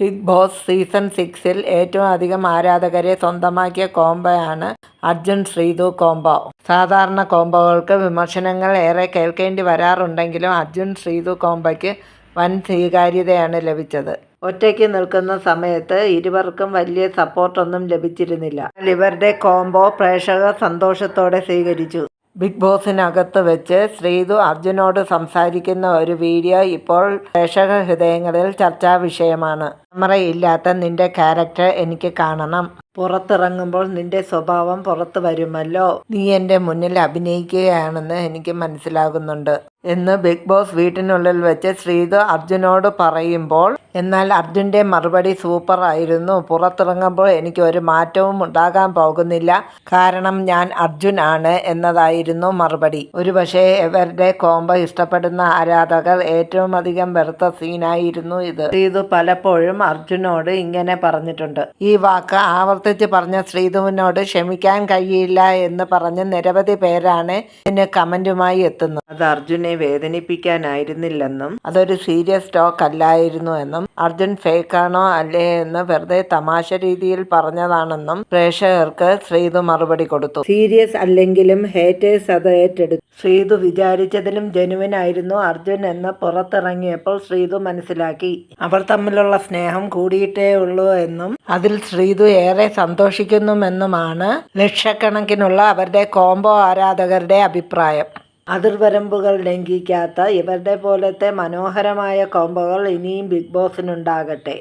Big boss season സിക്സിൽ ഏറ്റവും അധികം ആരാധകരെ സ്വന്തമാക്കിയ കോംബയാണ് അർജുൻ ശ്രീതു കോംബോ. സാധാരണ കോംബോകൾക്ക് വിമർശനങ്ങൾ ഏറെ കേൾക്കേണ്ടി വരാറുണ്ടെങ്കിലും അർജുൻ ശ്രീതു കോംബയ്ക്ക് വൻ സ്വീകാര്യതയാണ് ലഭിച്ചത്. ഒറ്റയ്ക്ക് നിൽക്കുന്ന സമയത്ത് ഇരുവർക്കും വലിയ സപ്പോർട്ടൊന്നും ലഭിച്ചിരുന്നില്ല. ഇവരുടെ കോംബോ പ്രേക്ഷകർ സന്തോഷത്തോടെ സ്വീകരിച്ചു. ബിഗ് ബോസിനകത്ത് വെച്ച് ശ്രീതു അർജുനോട് സംസാരിക്കുന്ന ഒരു വീഡിയോ ഇപ്പോൾ പ്രേക്ഷക ഹൃദയങ്ങളിൽ ചർച്ചാ വിഷയമാണ് ക്യാമറയില്ലാത്ത നിന്റെ ക്യാരക്ടർ എനിക്ക് കാണണം. പുറത്തിറങ്ങുമ്പോൾ നിന്റെ സ്വഭാവം പുറത്തു വരുമല്ലോ. നീ എന്റെ മുന്നിൽ അഭിനയിക്കുകയാണെന്ന് എനിക്ക് മനസ്സിലാകുന്നുണ്ട്. എന്ന് ബിഗ് ബോസ് വീട്ടിനുള്ളിൽ വെച്ച് ശ്രീതു അർജുനോട് പറയുമ്പോൾ എന്നാൽ അർജുന്റെ മറുപടി സൂപ്പർ ആയിരുന്നു. പുറത്തിറങ്ങുമ്പോൾ എനിക്ക് ഒരു മാറ്റവും ഉണ്ടാകാൻ പോകുന്നില്ല. കാരണം ഞാൻ അർജുൻ ആണ് എന്നതായിരുന്നു മറുപടി. ഒരുപക്ഷെ ഇവരുടെ കോമ്പ ഇഷ്ടപ്പെടുന്ന ആരാധകർ ഏറ്റവും അധികം വെറുത്ത സീനായിരുന്നു ഇത്. ശ്രീതു പലപ്പോഴും അർജുനോട് ഇങ്ങനെ പറഞ്ഞിട്ടുണ്ട്. ഈ വാക്ക് ആവർത്തിച്ച് പറഞ്ഞ ശ്രീധുവിനോട് ക്ഷമിക്കാൻ കഴിയില്ല എന്ന് പറഞ്ഞ് നിരവധി പേരാണ് ഇതിന് കമന്റുമായി എത്തുന്നത്. അത് അർജുനെ വേദനിപ്പിക്കാനായിരുന്നില്ലെന്നും അതൊരു സീരിയസ് ടോക്ക് അല്ലായിരുന്നു എന്നും അർജുൻ ഫേക്കാണോ അല്ലേ എന്ന് വെറുതെ തമാശ രീതിയിൽ പറഞ്ഞതാണെന്നും പ്രേക്ഷകർക്ക് ശ്രീതു മറുപടി കൊടുത്തു. സീരിയസ് അല്ലെങ്കിലും ഹേറ്റേഴ്സ് അത് ഏറ്റെടുത്തു. ശ്രീതു വിചാരിച്ചതിലും ജനുവിൻ ആയിരുന്നു അർജുൻ എന്ന് പുറത്തിറങ്ങിയപ്പോൾ ശ്രീതു മനസ്സിലാക്കി. അവർ തമ്മിലുള്ള സ്നേഹം കൂടിയിട്ടേ ഉള്ളൂ എന്നും അതിൽ ശ്രീതു ഏറെ സന്തോഷിക്കുന്നുമെന്നുമാണ് ലക്ഷക്കണക്കിനുള്ള അവരുടെ കോംബോ ആരാധകരുടെ അഭിപ്രായം. അതിർവരമ്പുകൾ ലംഘിക്കാത്ത ഇവരുടെ പോലത്തെ മനോഹരമായ കോംബോകൾ ഇനിയും ബിഗ് ബോസിനുണ്ടാകട്ടെ.